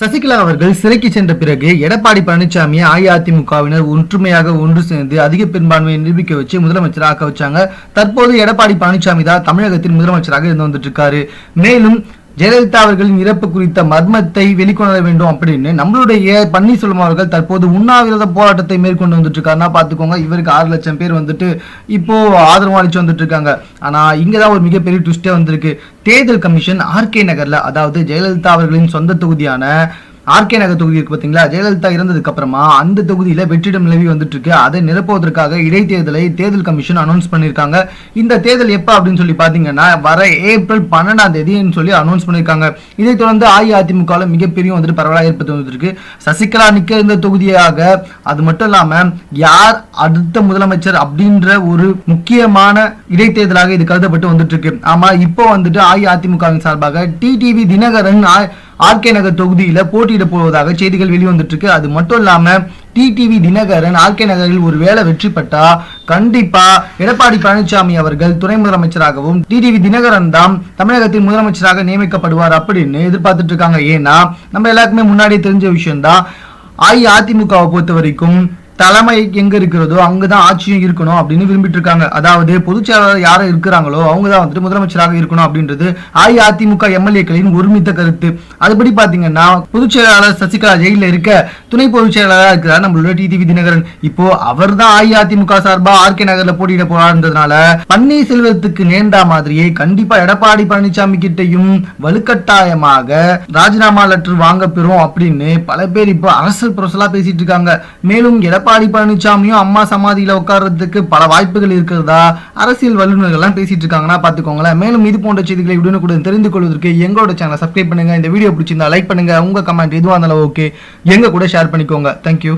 சசிகலா அவர்கள் சிறைக்கு சென்ற பிறகு எடப்பாடி பழனிசாமி அஇஅதிமுகவினர் ஒற்றுமையாக ஒன்று சேர்ந்து அதிக பெரும்பான்மையை நிரூபிக்க வச்சு முதலமைச்சராக ஆக்க வச்சாங்க. தற்போது எடப்பாடி பழனிசாமி தான் தமிழகத்தின் முதலமைச்சராக இருந்து வந்துட்டு இருக்காரு. மேலும் ஜெயலலிதா அவர்களின் இறப்பு குறித்த மர்மத்தை வெளிக்கொணர வேண்டும் அப்படின்னு நம்மளுடைய பன்னீர்செல்வம் அவர்கள் தற்போது உண்ணாவிரத போராட்டத்தை மேற்கொண்டு வந்துட்டு இருக்காருன்னா பாத்துக்கோங்க இவருக்கு ஆறு லட்சம் பேர் வந்துட்டு இப்போ ஆதரவு அளிச்சு வந்துட்டு இருக்காங்க. ஆனா இங்கதான் ஒரு மிகப்பெரிய ட்விஸ்டே வந்திருக்கு. தேர்தல் கமிஷன் ஆர்கே நகர்ல அதாவது ஜெயலலிதா அவர்களின் சொந்த தொகுதியான ஆர்கே நகர் தொகுதி இருக்கு பார்த்தீங்களா ஜெயலலிதா இறந்ததுக்கு அப்புறமா அந்த தொகுதியில் வெற்றிடம் நிலவி வந்துட்டு இருக்கு அதை நிரப்புவதற்காக இடைத்தேர்தலை தேர்தல் கமிஷன் அனௌன்ஸ் பண்ணியிருக்காங்க. இந்த தேர்தல் எப்போ அப்படின்னு சொல்லி பார்த்தீங்கன்னா வர ஏப்ரல் பன்னெண்டாம் தேதின்னு சொல்லி அனௌன்ஸ் பண்ணியிருக்காங்க. இதைத் தொடர்ந்து அஇஅதிமுக மிகப்பெரிய வந்துட்டு பரவலாக ஏற்பட்டு வந்துருக்கு சசிகலா நிக்க இருந்த தொகுதியாக அது மட்டும் இல்லாம யார் அடுத்த முதலமைச்சர் அப்படின்ற ஒரு முக்கியமான இடைத்தேர்தலாக இது கருதப்பட்டு வந்துட்டு இருக்கு ஆமா இப்போ வந்துட்டு அஇஅதிமுகவின் சார்பாக டிடிவி தினகரன் ஆர்கே நகர் தொகுதியில போட்டியிட போவதாக செய்திகள் வெளிவந்துட்டு இருக்கு அது மட்டும் இல்லாம டிடிவி தினகரன் ஆர்கே நகரில் ஒரு வேளை வெற்றி பட்டா கண்டிப்பா எடப்பாடி பழனிசாமி அவர்கள் துணை முதலமைச்சராகவும் டிடிவி தினகரன் தான் தமிழகத்தின் முதலமைச்சராக நியமிக்கப்படுவார் அப்படின்னு எதிர்பார்த்துட்டு இருக்காங்க ஏன்னா நம்ம எல்லாருக்குமே முன்னாடியே தெரிஞ்ச விஷயம்தான் அஇஅதிமுகவை பொறுத்த வரைக்கும் தலைமை எங்க இருக்கிறதோ அங்கதான் ஆட்சியும் இருக்கணும் அப்படின்னு விரும்பிட்டு இருக்காங்க அதாவது பொதுச் செயலாளர் யாரும் இருக்கிறாங்களோ அவங்க தான் வந்துட்டு முதலமைச்சராக இருக்கணும் அப்படின்றது அஇஅதிமுக எம்எல்ஏக்களின் ஒருமித்த கருத்து. அதுபடி பாத்தீங்கன்னா பொதுச் செயலாளர் சசிகலா ஜெயில இருக்க துணை பொதுச் செயலாளராக இருக்கிறார் நம்மளோட டிடிவி தினகரன். இப்போ அவர் தான் அஇஅதிமுக சார்பா ஆர்கே நகர்ல போட்டியிட போறாருன்றதுனால பன்னீர்செல்வத்துக்கு நேர்ந்தா மாதிரியே கண்டிப்பா எடப்பாடி பழனிசாமி கிட்டையும் வலுக்கட்டாயமாக ராஜினாமா லெட்டர் வாங்க பெறும் அப்படின்னு பல பேர் இப்போ அரசல் புரசலா பேசிட்டு இருக்காங்க மேலும் எடப்பாடி பழனிசாமியும் அம்மா சமாதியில உட்கார்றதுக்கு பல வாய்ப்புகள் இருக்கிறதா? அரசியல் வல்லுநர்கள் எல்லாம் பேசிட்டு இருக்காங்கன்னா பாத்துக்கோங்களேன் மேலும் இது போன்ற செய்திகளை உடனுக்குடன் தெரிந்து கொள்வதற்கு எங்களோட சேனலை சப்ஸ்கிரைப் பண்ணுங்க. இந்த வீடியோ பிடிச்சிருந்தா லைக் பண்ணுங்க. உங்க கமெண்ட் எதுவாக இருந்தாலும் ஓகே எங்க கூட ஷேர் பண்ணிக்கோங்க. தேங்க்யூ